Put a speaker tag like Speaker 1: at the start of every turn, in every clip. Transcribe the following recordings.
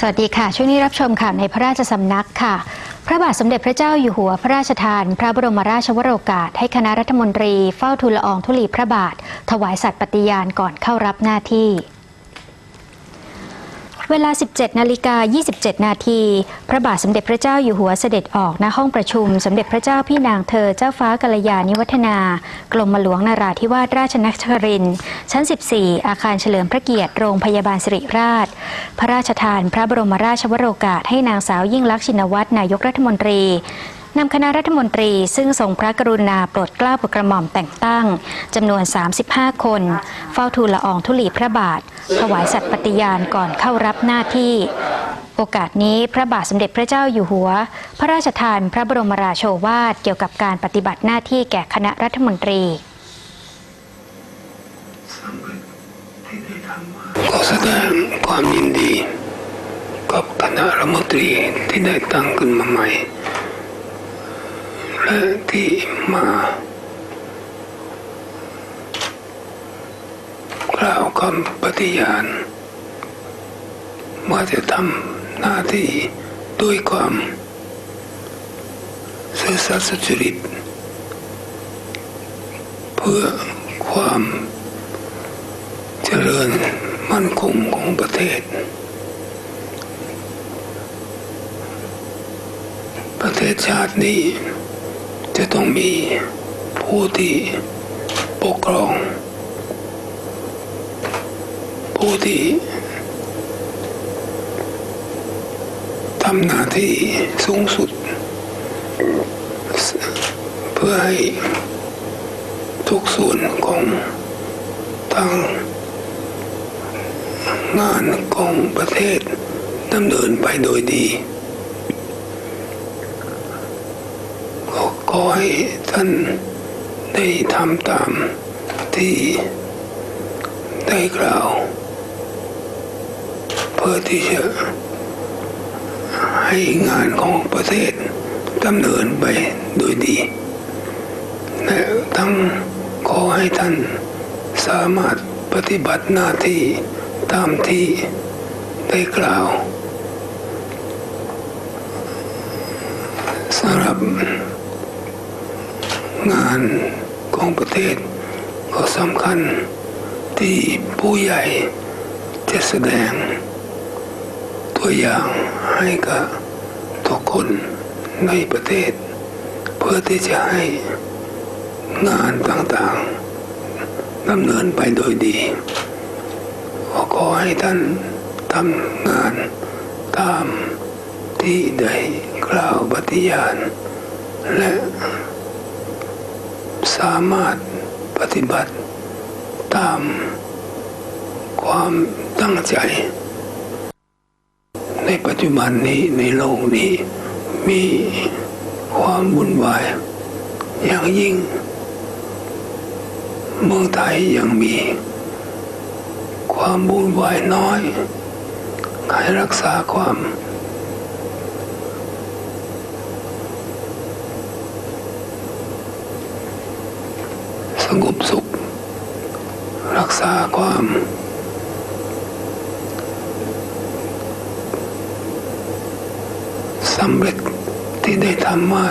Speaker 1: สวัสดีค่ะ ช่วงนี้รับชมข่าวในพระราชสำนักค่ะ พระบาทสมเด็จพระเจ้าอยู่หัวพระราชทาน พระบรมราชวโรกาส ให้คณะรัฐมนตรีเฝ้าทูลละอองธุลีพระบาท ถวายสัตย์ปฏิญาณก่อนเข้ารับหน้าที่ เวลา 17 นาฬิกา 27 นาที พระบาทสมเด็จพระเจ้าอยู่หัวเสด็จออกณห้องประชุม สมเด็จพระเจ้าพี่นางเธอเจ้าฟ้ากัลยาณิวัฒนา กรมหลวงนาราธิวาสราชนครินทร์ชั้น 14 อาคารเฉลิมพระเกียรติ โรงพยาบาลสิริราช พระราชทาน พระบรมราชวโรกาสให้นางสาวยิ่งลักษณ์ชินวัตรนายกรัฐมนตรี นำคณะรัฐมนตรีซึ่งทรงพระกรุณาโปรดเกล้าโปรดกระหม่อมแต่งตั้งจำนวน 35 คน เฝ้าทูลละอองธุลีพระบาท ถวายสัตย์ปฏิญาณก่อนเข้ารับหน้าที่ โอกาสนี้พระบาทสมเด็จพระเจ้าอยู่หัว พระราชทานพระบรมราโชวาทเกี่ยวกับการปฏิบัติหน้าที่แก่คณะรัฐมนตรี
Speaker 2: ขอแสดงความยินดี กับคณะรัฐมนตรีที่ได้ตั้งขึ้นมาใหม่ และที่มากล่าวคำปฏิญาณว่าจะทำหน้าที่ด้วยความซื่อสัตย์สุจริต เพื่อความเจริญมั่นคงของประเทศ ประเทศชาตินี้ จะต้องมีผู้ที่ปกครอง ผู้ที่ทำหน้าที่สูงสุด เพื่อให้ทุกส่วนของทางงานของประเทศดำเนินไปโดยดีก็ข อให้ท่านได้ทำตามที่ได้กล่าว เพื่อที่จะให้งานของประเทศดำเนินไปโดยดีและทั้งขอให้ท่านสามารถปฏิบัติหน้าที่ตามที่ได้กล่าวสำหรับ งานของประเทศ ก็สำคัญที่ผู้ใหญ่จะแสดง ตัวอย่างให้กับทุกคนในประเทศ เพื่อที่จะให้งานต่างๆดำเนินไปโดยดีขอให้ท่านทำงานตามที่ได้กล่าวปฏิญาณและ สามารถปฏิบัติตามความตั้งใจ ในปัจจุบันนี้ในโลกนี้มีความวุ่นวาย อย่างยิ่ง เมืองไทยยังมี ความวุ่นวายน้อย ให้รักษาความ สงบสุข รักษาความ สำเร็จที่ได้ทำมา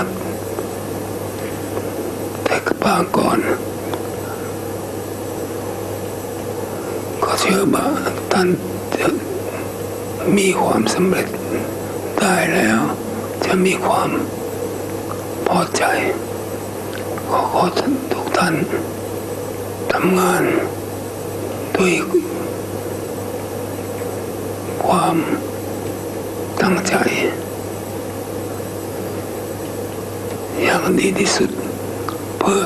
Speaker 2: แต่ปางก่อน ก็เชื่อว่าท่านจะมีความสำเร็จได้แล้ว จะมีความพอใจขอขอ ท่านทำงานด้วยความตั้งใจ อย่างดีที่สุด เพื่อ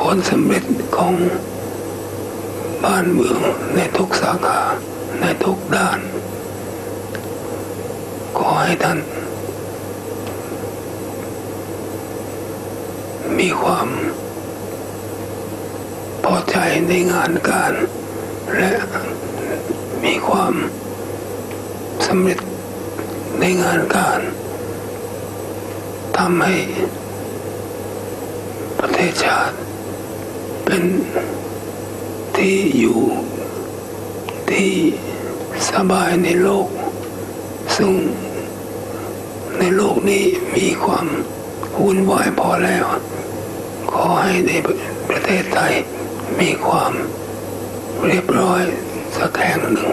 Speaker 2: ผลสำเร็จของบ้านเมืองในทุกสาขาในทุกด้าน ขอให้ท่าน มีความ ในงานการ และมีความสำเร็จในงานการทำให้ประเทศชาติ เป็นที่อยู่ที่สบายในโลก ซึ่งในโลกนี้มีความวุ่นวายพอแล้ว ขอให้ในประเทศไทย มีความเรียบร้อยสักแห่งหนึ่ง